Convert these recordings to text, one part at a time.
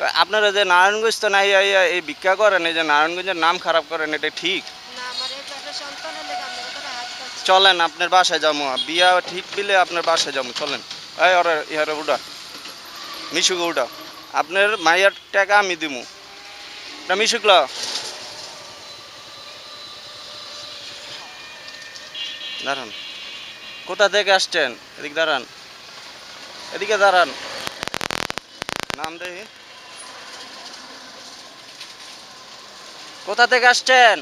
তো আপনারা যে নারায়ণগঞ্জ তো নাই এই ভিক্ষা করেন এই যে নারায়ণগঞ্জের নাম খারাপ করেন এটা ঠিক? চলেন আপনার বাসায় যাব। বিয়া ঠিক দিলে আপনার বাসায় যাব। চলেন। এই ওরে ইহারে উঠা। মিশুকে উঠা। আপনার মাইয়ার টাকা আমি দিমু। না মিশুকলা দাঁড়ান। কোথা থেকে আসছেন? এদিকে দাঁড়ান। এদিকে দাঁড়ান। নাম দেখি। কোথা থেকে আসছেন?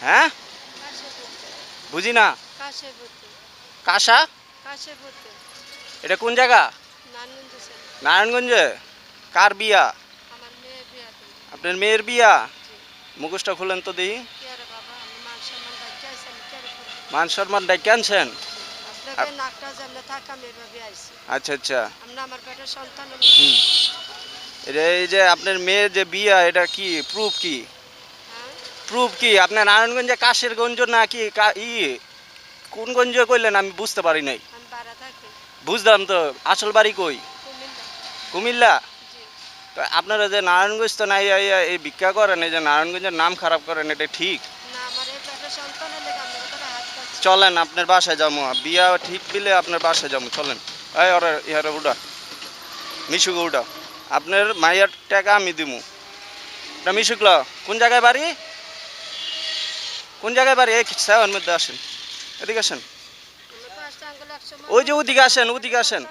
হ্যাঁ? বুঝি না কাশে এটা কোন জায়গা? নারায়ণগঞ্জে? কার বিয়া? আপনার মেয়ের বিয়া? মুখোশটা খুলেন তো আমি মান সম্মান মান ডাকে আনছেন আচ্ছা আচ্ছা। আমরা আমার সন্তান হুম। এটা এই যে আপনার মেয়ের যে বিয়া এটা কি? প্রুফ কি? প্রুফ কি? আপনার নারায়ণগঞ্জে কাশের গঞ্জ না কি? ই কোন গঞ্জ করলেন আমি বুঝতে পারি নাই। বুঝলাম তো। আসল বাড়ি কই? কুমিল্লা। তো আপনারা যে নারায়ণগঞ্জ তো নাই এই ভিক্ষা করেন এই যে নারায়ণগঞ্জের নাম খারাপ করেন এটা ঠিক? চলেন আপনার বাসায় যাব। বিয়া ঠিক দিলে আপনার বাসায় যাব। চলেন। এই ওরে ইহারে উঠা। মিশুকে উঠা। আপনার মাইয়ার টাকা আমি দিমু। না মিশুকলা কোন জায়গায় বাড়ি? কোন জায়গায় বাড়ি? এই সেওয়ার মধ্যে আসেন। এদিকে আসেন। আমি ওই যে ওদিকে আসেন ওদিকে আসেন।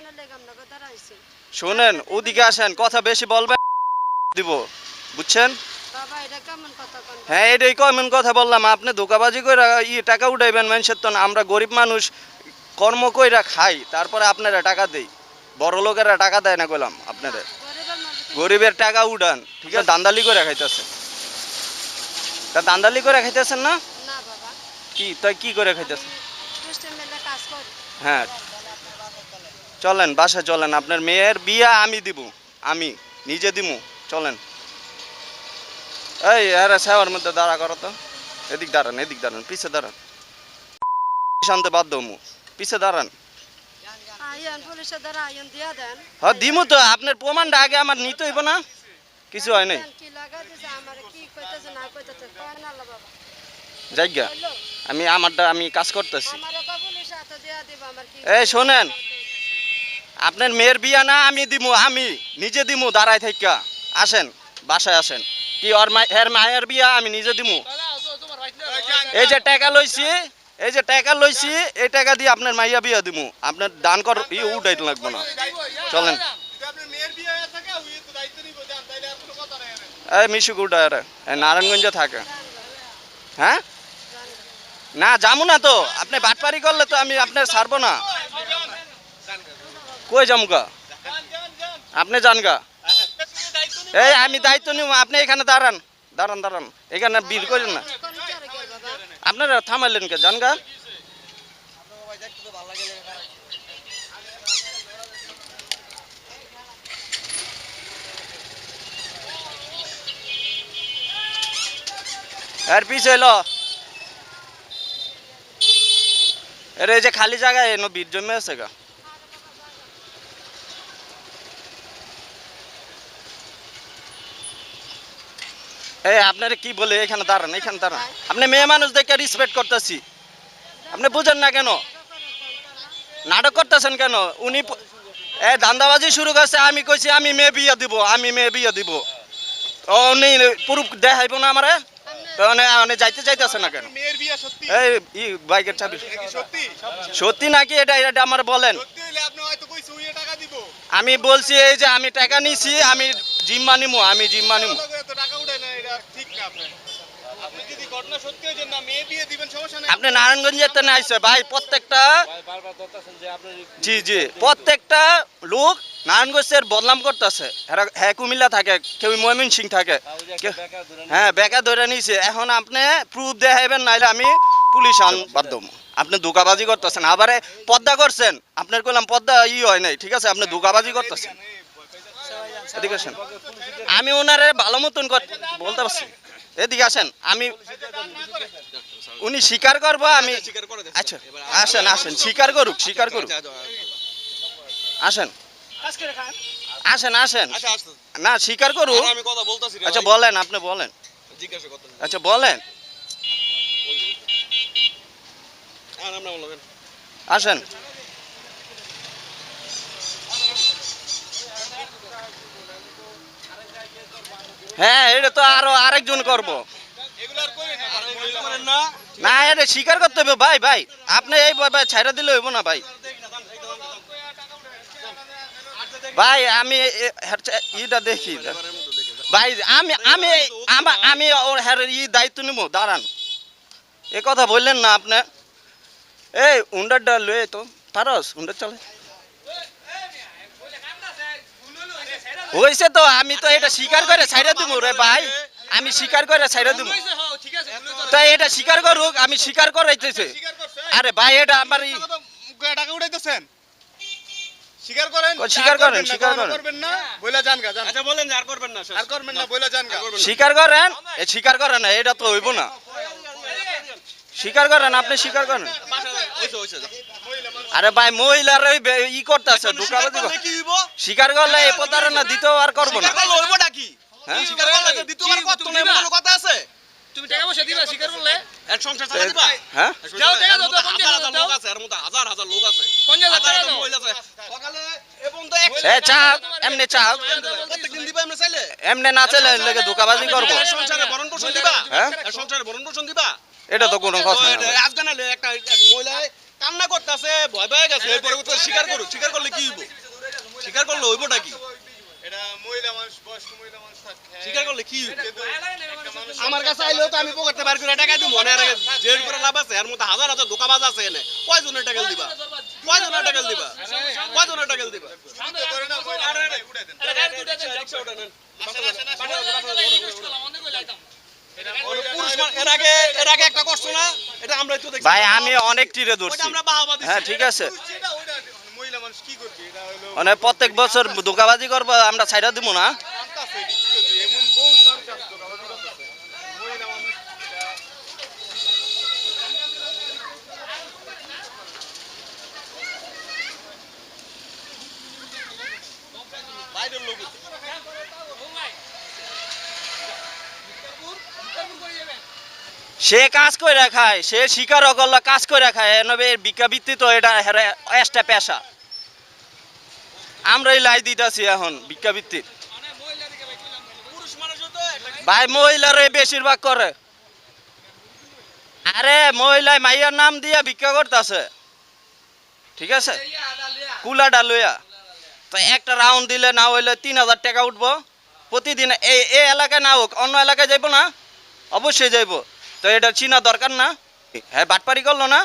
শোনেন ওদিকে আসেন কথা বেশি বলবেন দিব। বুঝছেন? হ্যাঁ এটাই কমন কথা বললাম আপনি ধোকাবাজি করে ই টাকা উঠাইবেন মানুষের তো আমরা গরিব মানুষ কর্ম কইরা খাই তারপরে আপনারা টাকা দেই। বড় লোকেরা টাকা দেয় না কইলাম আপনারা গরিবের টাকা উড়ান ঠিক আছে? দান্দালি করে খাইতেছেন তা দান্দালি করে খাইতেছেন না? কি তাই কি করে খাইতেছেন? হ্যাঁ। চলেন বাসা চলেন। আপনার মেয়ের বিয়া আমি দিব আমি নিজে দিব চলেন। এই আরে সেওয়ার মধ্যে দাঁড়া করো তো। এদিক দাঁড়ান এদিক দাঁড়ান পিছে দাঁড়ান। শান্তে বাধ্য মু পিছে দাঁড়ান। হ্যাঁ দিমু তো আপনার প্রমাণটা আগে আমার নিতে হইব না। কিছু হয় নাই। দেন, কি আমার কি কইতেছে না কইতেছে কয় না আল্লাহ বাবা। জায়গা আমি আমারটা আমি কাজ করতেছি। এই শোনেন আপনার মেয়ের বিয়া না আমি দিমু আমি নিজে দিমু দাঁড়ায় থাইকা। আসেন বাসায় আসেন। কি ওর মা এর মায়ের বিয়া আমি নিজে দিমু। এই যে টাকা লইছি এই যে টাকা লইছি, এই টাকা দিয়ে আপনার মাইয়া বিয়া দিমু। আপনার দান কর, ই উঠাইতে লাগবো না। চলেন। এই মিশুক উঠা আরে এই নারায়ণগঞ্জে থাকে। হ্যাঁ? না যাব না তো। আপনি বাটপারি করলে তো আমি আপনার ছাড়বো না। কই গা? আপনি যান গা। এই আমি দায়িত্ব নিব, আপনি এখানে দাঁড়ান। দাঁড়ান দাঁড়ান। এখানে বীর করেন না। আপনারা থামাইলেন কে? জানগা? আর পিছ হইল এর এই যে খালি জায়গায় এনো বীর জমে আছে গা। এই আপনারা কি বলে? এখানে দাঁড়ান এখানে দাঁড়ান। আপনি মেয়ে মানুষ দেখে রিসপেক্ট করতেছি। আপনি বুঝেন না কেন? নাটক করতেছেন কেন? উনি এ দান্দাবাজি শুরু করছে আমি কইছি আমি মেয়ে বিয়ে দিব আমি মেয়ে বিয়ে দিব। ও উনি প্রুফ দেখাইব না আমারে? যাইতে যাইতেছে না কেন? সত্যি? এই বাইকের চাবি। সত্যি? নাকি এটা? এটা আমার বলেন। আমি বলছি এই যে আমি টাকা নিছি আমি জিম্মা নিমু আমি জিম্মা নিমু। আপনি? নারায়ণগঞ্জের তো আইছে ভাই প্রত্যেকটা জি জি। প্রত্যেকটা লোক নারায়ণগঞ্জের বদনাম করতেছে। হ্যাঁ কুমিল্লা থাকে কেউ ময়মিন সিং থাকে হ্যাঁ বেকা ধরে নিয়েছে এখন আপনি প্রুফ দেখাইবেন নাইলে আমি পুলিশ আন আপনি ধোকাবাজি করতেছেন। আবার পদ্মা করছেন। আপনার কইলাম পদ্মা ই হয় নাই ঠিক আছে? আপনি ধোকাবাজি করতেছেন। এদিকে আমি ওনারে ভালো মতন বলতে পারছি। এদিকে আসেন আমি উনি স্বীকার করব আমি আচ্ছা আসেন আসেন স্বীকার করুক স্বীকার করুক। আসেন। আসেন আসেন। আচ্ছা না স্বীকার করুক। আচ্ছা বলেন আপনি বলেন। আচ্ছা বলেন। আসেন। হ্যাঁ এটা তো আরও আরেকজন করব। না, এটা স্বীকার করতে হবে, ভাই ভাই। আপনি এই ভাই ছাইরা দিলে হইব না, ভাই। ভাই, আমি ইটা দেখি। ভাই, আমি আমি আমি ওর হ্যার ই দায়িত্ব নিব, দাঁড়ান। এ কথা বললেন না আপনি। এই, উন্ডারটা লয়ে তো পারস উন্ডার চলে হয়েছে তো আমি তো এটা স্বীকার করে ছাইরা দিব রে ভাই আমি স্বীকার করে ছাইরা দিব তো এটা স্বীকার করুক আমি স্বীকার করাইতেছে আরে ভাই এটা আমার টাকা উঠাইতেছেন স্বীকার করেন স্বীকার করেন, করবেন না, স্বীকার করেন। করবেন না বইলা যান গা আচ্ছা বলেন আর করবেন না আর করবেন না বইলা যান গা স্বীকার করেন এ স্বীকার করেন না এটা তো হইব না স্বীকার করেন আপনি স্বীকার করেন আরে ভাই মহিলার ই করতেছে ঢুকাবে দিব করলে স্বীকার করলে এই প্রতারণা আর করব না স্বীকার করলে? হ্যাঁ? স্বীকার করলে যে দ্বিতীয়বার কি, করতো তুমি না, এমন দিবা? কোনো কথা আছে? তুমি টাকা পয়সা দিবা স্বীকার করলে এক সংসার চালাই দিবা? হ্যাঁ যাও, টাকা দাও, মধ্যে হাজার হাজার লোক আছে, এর মধ্যে হাজার হাজার লোক আছে। পঞ্চাশ হাজার হাজার টাকা দাও। সকালে এ পর্যন্ত এক এ চা এমনি চা প্রত্যেকদিন দিবা এমনি চাইলে? এমনি না চলে লেগে ধোকাবাজি করব সংসারে ভরণ পোষণ দিবা? হ্যাঁ? সংসারে ভরণ পোষণ দিবা? এটা তো কোনো কথা না একটা মহিলায় কান্না করতেছে ভয় ভয় গেছে এরপরে বলছে, স্বীকার করুক স্বীকার করলে কি হইব? স্বীকার করলে স্বীকার করলে কি আমার কাছে আইলেও তো আমি পকেটে বার করে টাকা দিব মনে আগে জেল করে লাভ আছে এর মধ্যে হাজার হাজার দোকাবাজ আছে এনে। কয়জনের টাকা দিবা? কয়জনের টাকা দিবা? কয়জনের টাকা দিবা? এর আগে এর আগে একটা কষ্ট না? এটা আমরা তো দেখছি। ভাই আমি অনেক টিরে ধরছি। আমরা বাহাবা দিছি। হ্যাঁ ঠিক আছে। মহিলা মানুষ কি করবে? এটা হলো মানে প্রত্যেক বছর ধোকাবাজি করব আমরা ছাইরা দিব না। আনতাছে, এটি কি করবে? এমন বহুত মানুষ আছে তো, বাবা, কি করতেছে? মহিলা মানুষ এটা বাইরের লোক সে কাজ করে খায়, সে শিকারও করল কাজ করে খায় এনবে এর ভিক্ষাবৃত্তি তো এটা এক্সট্রা পেশা। আমরাই লাই দিতেছি এখন ভিক্ষাবৃত্তির একটা ভাই, মহিলারে বেশিরভাগ করে। আরে মহিলায় মাইয়ার নাম দিয়া ভিক্ষা করতেছে। ঠিক আছে? কুলা ডালুয়া। তো একটা রাউন্ড দিলে না হইলে তিন হাজার টাকা উঠবো। প্রতিদিন এই এই এলাকায় না হোক, অন্য এলাকায় যাইবো না? অবশ্যই যাইবো। তো এটা চিনা দরকার না। হ্যাঁ বাটপারি করল না?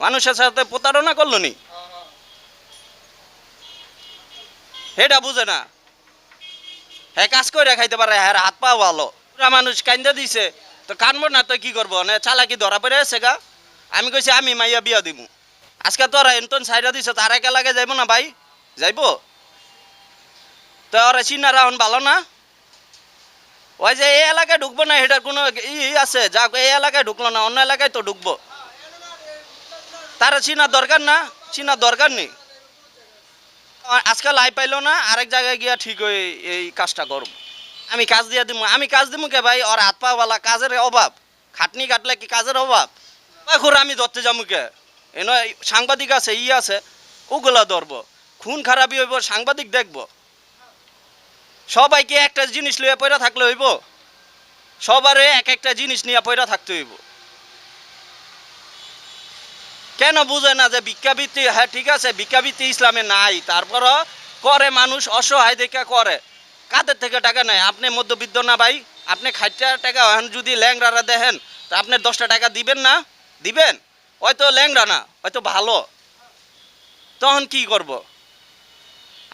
মানুষের সাথে প্রতারণা করল নি? এটা বুঝে না। হ্যাঁ কাজ করে খাইতে পারে হ্যাঁ হাত পা ভালো। পুরা মানুষ কান্দা দিছে। তো কানবো না তো কি করব? না, চালাকি ধরা পড়ে আছে গা। আমি কইছি, আমি মাইয়া বিয়া দিমু। আজকে তোরা এনতন সাইডা দিছে, তার এক এলাকায় যাইবো না ভাই? যাইবো? তো ওরা চিনা রাউন ভালো না? ওই যে এই এলাকায় ঢুকবো না, এটার কোনো ই আছে যাক এই এলাকায় ঢুকলো না, অন্য এলাকায় তো ঢুকবো। তারা চিনার দরকার না, চিনার দরকার নেই। আজকাল আই পাইলো না, আরেক জায়গায় গিয়া ঠিক ওই এই কাজটা করব। আমি কাজ দিয়ে দিব আমি কাজ দিব কে ভাই? ওর হাত পাওয়ালা কাজের অভাব। খাটনি কাটলে কি কাজের অভাব? এখন আমি ধরতে যাব কে? এনে সাংবাদিক আছে, ই আছে, ওগুলা ধরবো। খুন খারাপই হইব, সাংবাদিক দেখব। সবাইকে একটা জিনিস লইয়া পয়রা থাকলে হইব? সবারে এক একটা জিনিস নিয়ে পয়রা থাকতে হইব। কেন বুঝে না যে ভিক্ষাবৃত্তি হ্যাঁ ঠিক আছে, ভিক্ষাবৃত্তি ইসলামে নাই, তারপরও করে মানুষ, অসহায় দেখে করে। কাদের থেকে টাকা নেয়? আপনি মধ্যবিত্ত না ভাই? আপনি খাইটা টাকা এখন যদি ল্যাংরারা দেখেন, তা আপনি দশটা টাকা দিবেন না? দিবেন? হয়তো ল্যাংরা না হয়তো ভালো। তখন কি করব?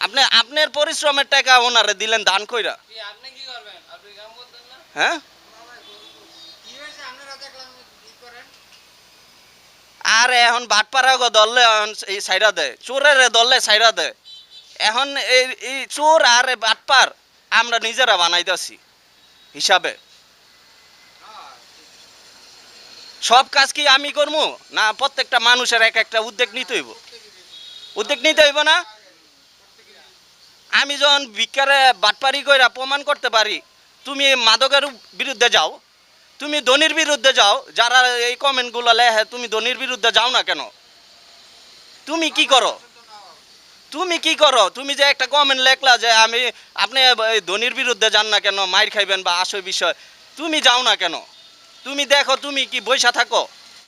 আপনি আপনার পরিশ্রমের টাকা ওনারে দিলেন দান কইরা। হ্যাঁ? আর এখন বাটপাড়া গো দললে এখন এই সাইডা দেয় চোরের দললে সাইডা দেয় এখন এই এই চোর আর বাটপার আমরা নিজেরা বানাই বানাইতেছি হিসাবে। সব কাজ কি আমি করব না প্রত্যেকটা মানুষের এক একটা উদ্যোগ নিতে হইব। উদ্যোগ নিতে হইব না? আমি যখন ভিক্ষারে বাটপারি কইরা প্রমাণ করতে পারি, তুমি মাদকের বিরুদ্ধে যাও, তুমি ধনির বিরুদ্ধে যাও, যারা এই কমেন্টগুলো লেখে, তুমি ধনির বিরুদ্ধে যাও না কেন? তুমি কি করো? তুমি কি করো? তুমি যে একটা কমেন্ট লেখলা যে আমি, আপনি ধনির বিরুদ্ধে যান না কেন, মাইর খাইবেন বা আসই বিষয় তুমি যাও না কেন? তুমি দেখো, তুমি কি বৈশা থাকো?